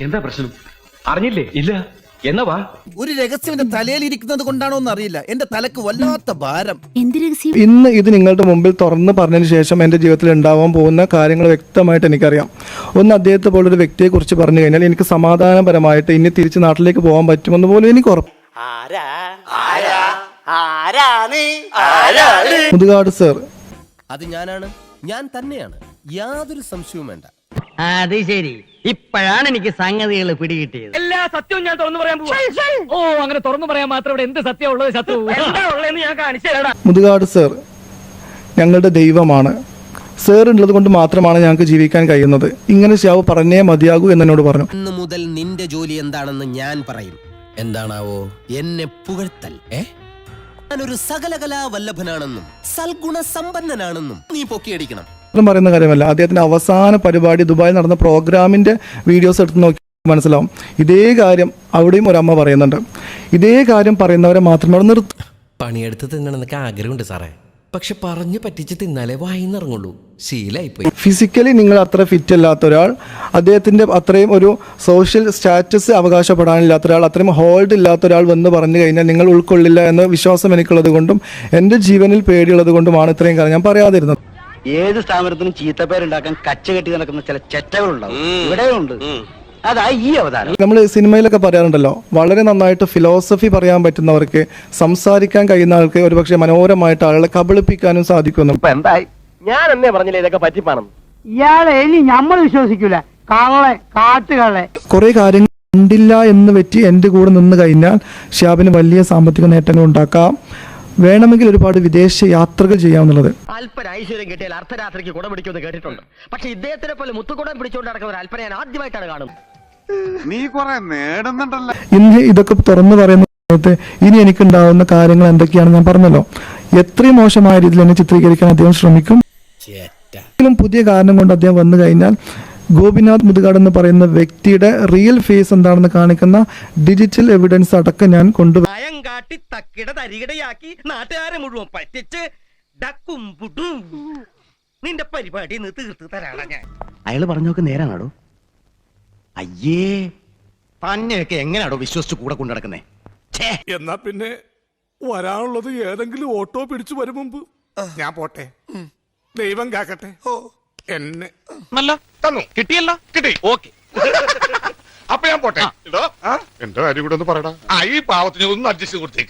എന്താ പ്രശ്നം? അറിഞ്ഞില്ലേ? ഇല്ല. എന്നാ വാ. ഒരു രഹസ്യം എന്റെ തലയിൽ ഇരിക്കുന്നത് കൊണ്ടാണോ എന്ന് അറിയില്ല. എന്റെ തലക്ക് വല്ലാത്ത ഭാരം. എന്ത് രഹസ്യം? ഇന്ന് ഇത് നിങ്ങളുടെ മുമ്പിൽ തുറന്ന് പറഞ്ഞതിന് ശേഷം എന്റെ ജീവിതത്തിൽ ഉണ്ടാവാൻ പോകുന്ന കാര്യങ്ങൾ വ്യക്തമായിട്ട് എനിക്കറിയാം. ഒന്ന് അദ്ദേഹത്തെ പോലൊരു വ്യക്തിയെക്കുറിച്ച് പറഞ്ഞു കഴിഞ്ഞാൽ എനിക്ക് സമാധാനപരമായിട്ട് ഇനി തിരിച്ച് നാട്ടിലേക്ക് പോകാൻ പറ്റുമെന്ന് പോലും എനിക്ക് ഉറപ്പ്. മുതുകാട് സർ. അത് ഞാനാണ്. ഞാൻ തന്നെയാണ്. യാതൊരു സംശയവും വേണ്ട. അത് ശരി. ഇപ്പോഴാണ് എനിക്ക് സംഗതികൾ പിടികിട്ടിയത്. എല്ലാ സത്യവും ഞാൻ തുറന്നു പറയാൻ പോവാ. ഓ അങ്ങനെ തുറന്നു പറയാൻ മാത്രം ഇവിടെ എന്ത് സത്യം ഉള്ളത് ശത്രു? എന്താ ഉള്ളതെന്ന് ഞാൻ കാണിച്ചു തരാടാ. മുതുകാട് സർ ഞങ്ങളുടെ ദൈവമാണ്. സർ ഉള്ളത് കൊണ്ട് മാത്രമാണ് ഞങ്ങൾക്ക് ജീവിക്കാൻ കഴിയുന്നത്. ഇങ്ങനെ ശാവ് പറഞ്ഞേ മതിയാകൂ എന്ന് എന്നോട് പറഞ്ഞു. ഇന്ന് മുതൽ നിന്റെ ജോലി എന്താണെന്ന് ഞാൻ പറയും. എന്താണാവോ? എന്നെ പുകഴ്ത്തൽ ഏ? ഞാനൊരു സകലകലാ വല്ലഭനാണെന്നും സൽഗുണ സമ്പന്നനാണെന്നും നീ പൊക്കിയടിക്കണം. മാത്രം പറയുന്ന കാര്യമല്ല. അദ്ദേഹത്തിന്റെ അവസാന പരിപാടി ദുബായിൽ നടന്ന പ്രോഗ്രാമിന്റെ വീഡിയോസ് എടുത്ത് നോക്കി മനസ്സിലാവും. ഇതേ കാര്യം അവിടെയും ഒരമ്മ പറയുന്നുണ്ട്. ഇതേ കാര്യം പറയുന്നവരെ മാത്രമേ അവിടെ നിർത്തൂ. പണിയെടുത്ത് തിന്നണമെന്നൊക്കെ ആഗ്രഹമുണ്ട് സാറേ. പക്ഷെ പറഞ്ഞു പറ്റിച്ച് തിന്നാലേ വായിന്നിറങ്ങുള്ളൂ ശീലായിപ്പോയി. ഫിസിക്കലി നിങ്ങൾ അത്ര ഫിറ്റ് അല്ലാത്ത ഒരാൾ അദ്ദേഹത്തിന്റെ അത്രയും ഒരു സോഷ്യൽ സ്റ്റാറ്റസ് അവകാശപ്പെടാനില്ലാത്ത ഒരാൾ അത്രയും ഹോൾഡ് ഇല്ലാത്ത ഒരാൾ വന്ന് പറഞ്ഞു കഴിഞ്ഞാൽ നിങ്ങൾ ഉൾക്കൊള്ളില്ല എന്ന വിശ്വാസം എനിക്കുള്ളത് കൊണ്ടും എന്റെ ജീവനിൽ പേടിയുള്ളത് കൊണ്ടുമാണ് ഇത്രയും കാര്യം ഞാൻ പറയാതിരുന്നത്. ഏത് സ്ഥാപനത്തിനും ചീത്തപ്പേരുണ്ടാക്കാൻ കച്ച കെട്ടി നടക്കുന്ന ചില ചെറ്റകളുണ്ടാവും. ഇവിടെ ഉണ്ട്. അതാ ഈ അവതാരം. നമ്മൾ സിനിമയിലൊക്കെ പറയാറുണ്ടല്ലോ വളരെ നന്നായിട്ട് ഫിലോസഫി പറയാൻ പറ്റുന്നവർക്ക് സംസാരിക്കാൻ കഴിയുന്ന ആൾക്ക് ഒരുപക്ഷെ മനോഹരമായിട്ട് ആളുകളെ കബളിപ്പിക്കാനും സാധിക്കുന്നു. ഇപ്പൊ എന്തായി? ഞാൻ എന്നേ പറഞ്ഞില്ലേ ഇതൊക്കെ പറ്റിപ്പാണെന്ന് ഇയാളെ ഇനി നമ്മൾ വിശ്വസിക്കൂല. കള്ളെ കാട്ടുകളെ കുറെ കാര്യങ്ങൾ കണ്ടില്ല എന്ന് പറ്റി എന്റെ കൂടെ നിന്ന് കഴിഞ്ഞാൽ ഷിയാബിന് വലിയ സാമ്പത്തിക നേട്ടങ്ങൾ ഉണ്ടാക്കാം. വേണമെങ്കിൽ ഒരുപാട് വിദേശ യാത്രകൾ ചെയ്യാവുന്നത് അല്പന ഐശ്വര്യം കിട്ടിയാൽ അർദ്ധരാത്രിക്ക് കുടം പിടിക്കുമെന്ന് കേട്ടിട്ടുണ്ട്. പക്ഷെ ഇദ്ദേഹത്തിനെ പോലെ മുത്തുകുടം പിടിച്ചുകൊണ്ട് നടക്കുന്ന ഒരു അല്പന ഞാൻ ആദ്യമായിട്ടാണ് കാണുന്നത്. നീ കൊറേ നേടുന്നുണ്ടല്ലോ. ഇന്ന് ഇതൊക്കെ തുറന്നു പറയുന്ന സമയത്ത് ഇനി എനിക്കുണ്ടാവുന്ന കാര്യങ്ങൾ എന്തൊക്കെയാണെന്ന് ഞാൻ പറഞ്ഞല്ലോ. എത്രയും മോശമായ രീതിയിൽ എന്നെ ചിത്രീകരിക്കാൻ അദ്ദേഹം ശ്രമിക്കും. എങ്കിലും പുതിയ കാരണം കൊണ്ട് അദ്ദേഹം വന്നു കഴിഞ്ഞാൽ ഗോപിനാഥ് മുതുകാട് എന്ന് പറയുന്ന വ്യക്തിയുടെ റിയൽ ഫേസ് എന്താണെന്ന് കാണിക്കുന്ന ഡിജിറ്റൽ എവിഡൻസ് അടക്കം ഞാൻ കൊണ്ടുവരും ഭയം കാട്ടി തക്കിട തരികിടയാക്കി നാട്ടുകാരെ മുഴുവൻ പറ്റിച്ച് ഡക്കും പുടും. നിന്റെ പരിപാടി ഇന്ന് തീർത്ത് തരാണ് ഞാൻ. അയാൾ പറഞ്ഞൊക്കെ നേരാണോ അയ്യേ. തന്നെയൊക്കെ എങ്ങനെയാണോ വിശ്വസിച്ച് കൂടെ കൊണ്ടു നടക്കുന്നേ? എന്നാ പിന്നെ വരാനുള്ളത് ഏതെങ്കിലും ഓട്ടോ പിടിച്ചു വരും മുമ്പ്. ഞാൻ പോട്ടെ. ദൈവം കാക്കട്ടെ. എന്നെ നല്ല തന്നു. കിട്ടിയല്ലോ. കിട്ടി. ഓക്കെ. അപ്പൊ ഞാൻ പോട്ടെ. എന്റെ കാര്യം കൂടെ ഒന്ന് പറയടാ. ആ ഈ പാവത്തിന് ഒന്ന് അഡ്ജസ്റ്റ് കൊടുത്തേക്ക്.